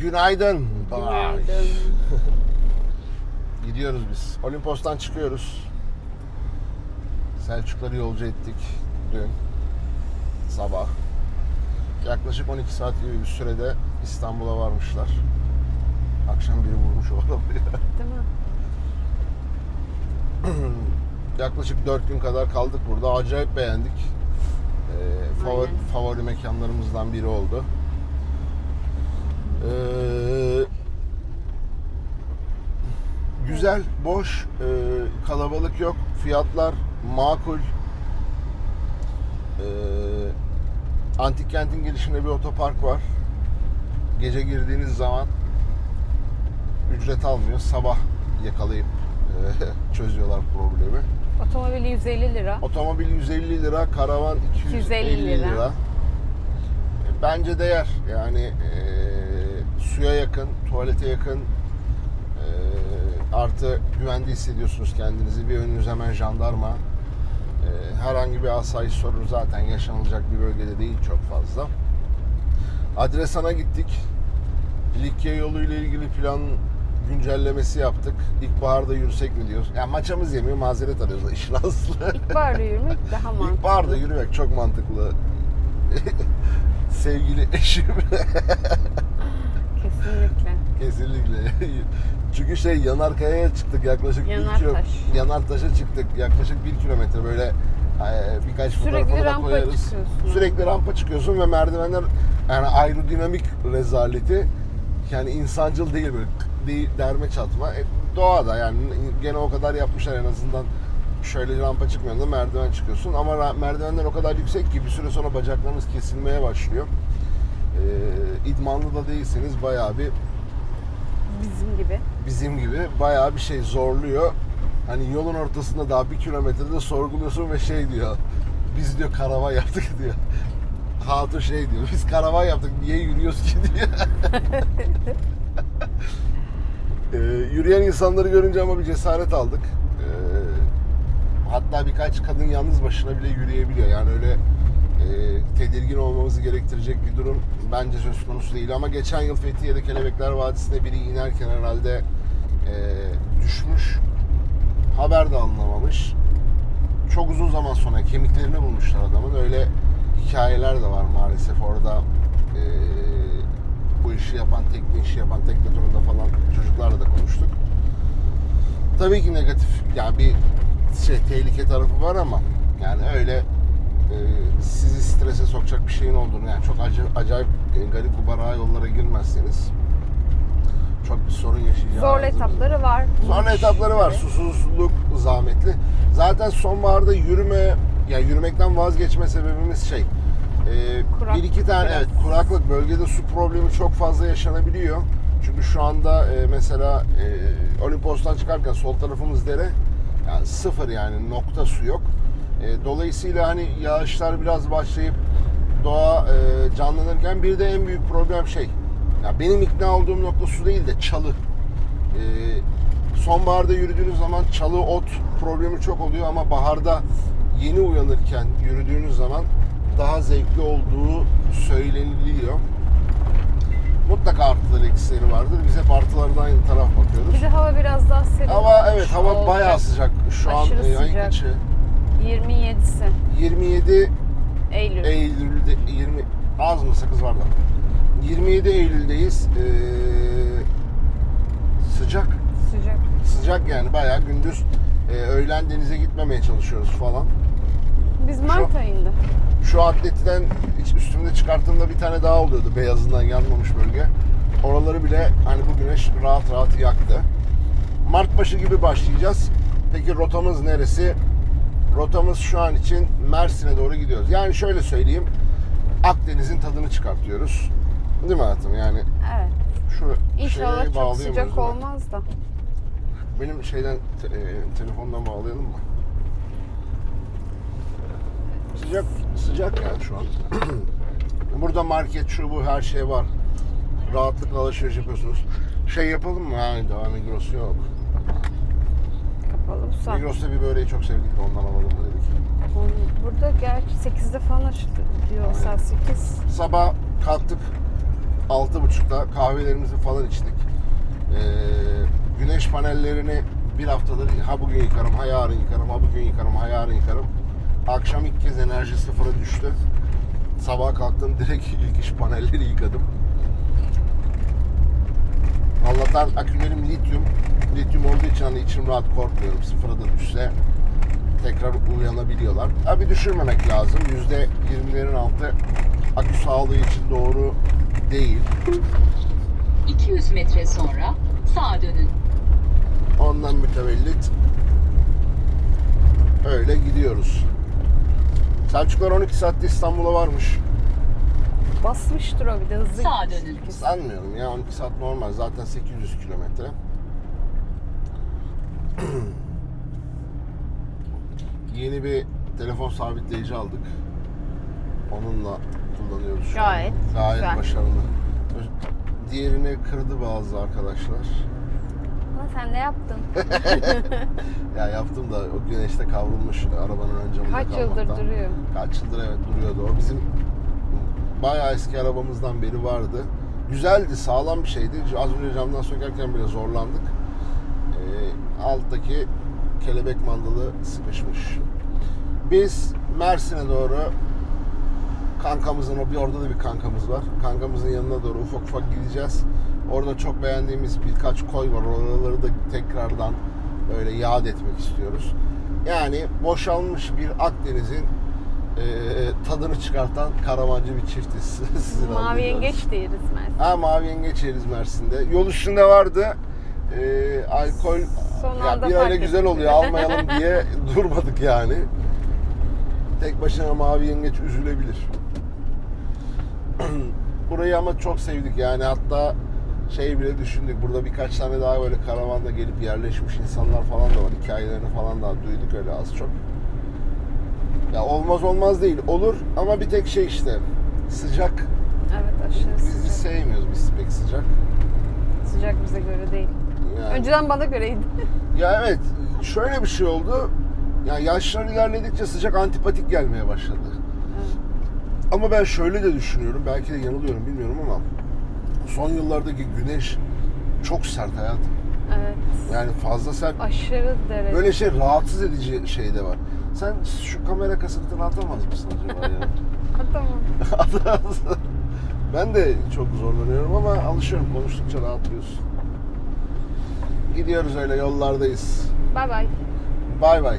Günaydın. Günaydın. Gidiyoruz biz. Olimpos'tan çıkıyoruz. Selçukları yolcu ettik dün sabah. Yaklaşık 12 saat gibi bir sürede İstanbul'a varmışlar. Akşam biri vurmuş o arabayı. Değil mi? Yaklaşık 4 gün kadar kaldık burada. Acayip beğendik. Ee, favori, favori mekanlarımızdan biri oldu. Ee, güzel, boş, e, kalabalık yok. Fiyatlar makul. Ee, antik kentin girişinde bir otopark var. Gece girdiğiniz zaman ücret almıyor. Sabah yakalayıp e, çözüyorlar problemi. Otomobili 150 lira. Otomobil 150 lira, karavan 250 250 lira. lira. E, Bence değer. Yani e, suya yakın, tuvalete yakın. Artı güvende hissediyorsunuz kendinizi. Bir önünüz hemen jandarma. E, herhangi bir asayiş sorunu zaten yaşanılacak bir bölgede değil çok fazla. Adresana gittik. Likya yolu ile ilgili plan güncellemesi yaptık. İlkbaharda yürüsek mi diyoruz. Ya maçamız yemiyor mazeret arıyoruz işin aslı. İlkbaharda yürümek daha mantıklı. İlkbaharda yürümek çok mantıklı. Sevgili eşim. Kesinlikle. Kesinlikle. Çünkü şey Yanarkaya'ya çıktık yaklaşık bir Yanartaş. kilo, Yanartaş'a çıktık yaklaşık bir kilometre böyle e, birkaç Sürekli fotoğrafını da rampa koyarız. çıkıyorsun. Sürekli rampa çıkıyorsun ve merdivenler yani aerodinamik rezaleti yani insancıl değil böyle değil, derme çatma. E, doğada yani gene o kadar yapmışlar en azından şöyle rampa çıkmıyorsun da merdiven çıkıyorsun ama ra- merdivenler o kadar yüksek ki bir süre sonra bacaklarınız kesilmeye başlıyor. E, idmanlı da değilseniz bayağı bir Bizim gibi. bizim gibi bayağı bir şey zorluyor. Hani yolun ortasında daha bir kilometrede sorguluyorsun ve şey diyor. Biz diyor karavan yaptık diyor. Hatun şey diyor. Biz karavan yaptık niye yürüyoruz ki diyor. Ee, yürüyen insanları görünce ama bir cesaret aldık. Ee, hatta birkaç kadın yalnız başına bile yürüyebiliyor. Yani öyle tedirgin olmamızı gerektirecek bir durum bence söz konusu değil. Ama geçen yıl Fethiye'de Kelebekler Vadisi'ne biri inerken herhalde e, düşmüş. Haber de alınamamış. Çok uzun zaman sonra kemiklerini bulmuşlar adamın. Öyle hikayeler de var maalesef orada. E, bu işi yapan, tekne işi yapan tekne turunda falan çocuklarla da konuştuk. Tabii ki negatif yani bir şey tehlike tarafı var ama yani öyle sizi strese sokacak bir şeyin olduğunu yani çok acayip e, garip kubara yollara girmezseniz çok bir sorun yaşayacağınızı Zorlu etapları var. Zorlu etapları var. Susuzluk zahmetli. Zaten sonbaharda yürüme, yani yürümekten vazgeçme sebebimiz şey. e, Kuraklık bir iki tane biraz. evet kuraklık bölgede su problemi çok fazla yaşanabiliyor. Çünkü şu anda e, mesela e, Olimpos'tan çıkarken sol tarafımız dere yani sıfır yani nokta su yok. E, dolayısıyla hani yağışlar biraz başlayıp doğa e, canlanırken bir de en büyük problem şey. Ya benim ikna olduğum nokta su değil de çalı. E, sonbaharda yürüdüğünüz zaman çalı ot problemi çok oluyor ama baharda yeni uyanırken yürüdüğünüz zaman daha zevkli olduğu söyleniliyor. Mutlaka artıları eksileri vardır. Biz hep artılardan taraf bakıyoruz. Bir de hava biraz daha serin. Hava evet hava olacak. bayağı sıcak. Şu Aşırı an e, ayın kaçı? 27'si 27 Eylül. Eylül'de 20 az mı sakız var da. 27 Eylül'deyiz. Ee, sıcak. Sıcak. Sıcak yani bayağı gündüz e, öğlen denize gitmemeye çalışıyoruz falan. Biz Mart Şu- ayında. Şu atletiden üstümde çıkarttığımda bir tane daha oluyordu beyazından yanmamış bölge. Oraları bile hani bu güneş rahat rahat yaktı. Mart başı gibi başlayacağız. Peki rotamız neresi? Rotamız şu an için Mersin'e doğru gidiyoruz. Yani şöyle söyleyeyim. Akdeniz'in tadını çıkartıyoruz. Değil mi hayatım? Yani Evet. şu İnşallah şeye çok bağlayamıyoruz, sıcak değil mi? olmaz da. Benim şeyden te- e, telefondan bağlayalım mı? Sıcak sıcak yani şu an. Burada market şu bu her şey var. Rahatlıkla alışveriş yapıyorsunuz. Şey yapalım mı? Ha, daha Migros yok. Kapalı bu saat. Migros'ta bir böreği çok sevdik de ondan alalım dedik. Burada gerçi 8'de falan açıldı diyor saat 8. Sabah kalktık. 6.30'da kahvelerimizi falan içtik. Ee, güneş panellerini bir haftadır ha bugün yıkarım, ha yarın yıkarım, ha bugün yıkarım, ha yarın yıkarım. Akşam ilk kez enerji sıfıra düştü. Sabah kalktım direkt ilk iş panelleri yıkadım. Allah'tan akülerim lityum. Lityum olduğu için hani içim rahat korkmuyorum. Sıfıra da düşse tekrar uyanabiliyorlar. Tabi düşürmemek lazım. Yüzde 20'lerin altı akü sağlığı için doğru değil. 200 metre sonra sağa dönün. Ondan mütevellit öyle gidiyoruz. Selçuklar 12 saatte İstanbul'a varmış. Basmıştır o bir de hızlı Sağa dönün. Sanmıyorum ya 12 saat normal. Zaten 800 kilometre. Yeni bir telefon sabitleyici aldık. Onunla kullanıyoruz şu Gayet an. Gayet güzel. başarılı. Diğerini kırdı bazı arkadaşlar. Ama sen de yaptın. Ya yaptım da o güneşte kavrulmuş arabanın ön camında Kaç yıldır kalmaktan. duruyor. Kaç yıldır evet duruyordu. O bizim bayağı eski arabamızdan beri vardı. Güzeldi, sağlam bir şeydi. Az önce camdan sökerken bile zorlandık. Ee, alttaki kelebek mandalı sıkışmış. Biz Mersin'e doğru kankamızın o bir orada da bir kankamız var. Kankamızın yanına doğru ufak ufak gideceğiz. Orada çok beğendiğimiz birkaç koy var. Oraları da tekrardan böyle yad etmek istiyoruz. Yani boşalmış bir Akdeniz'in e, tadını çıkartan karavancı bir çiftiz. Sizin Mavi yengeç de yeriz Mersin. Ha mavi yengeç yeriz Mersin'de. Yol üstünde vardı. Ee, alkol Son ya anda bir fark öyle güzel ettim. oluyor almayalım diye durmadık yani. Tek başına mavi yengeç üzülebilir. Burayı ama çok sevdik yani hatta şey bile düşündük. Burada birkaç tane daha böyle karavanda gelip yerleşmiş insanlar falan da var. Hikayelerini falan da duyduk öyle az çok. Ya olmaz olmaz değil. Olur ama bir tek şey işte sıcak. Evet aşırı Biz sıcak. sevmiyoruz biz pek sıcak. Sıcak bize göre değil. Yani. Önceden bana göreydi. Ya evet şöyle bir şey oldu. Ya yaşlar ilerledikçe sıcak antipatik gelmeye başladı. Ama ben şöyle de düşünüyorum. Belki de yanılıyorum bilmiyorum ama son yıllardaki güneş çok sert hayatım. Evet. Yani fazla sert. Aşırı derece. Böyle şey rahatsız edici şey de var. Sen şu kamera kasıntını atamaz mısın acaba ya? Ha, tamam. ben de çok zorlanıyorum ama alışıyorum. Konuştukça rahatlıyorsun. Gidiyoruz öyle yollardayız. Bay bay. Bay bay.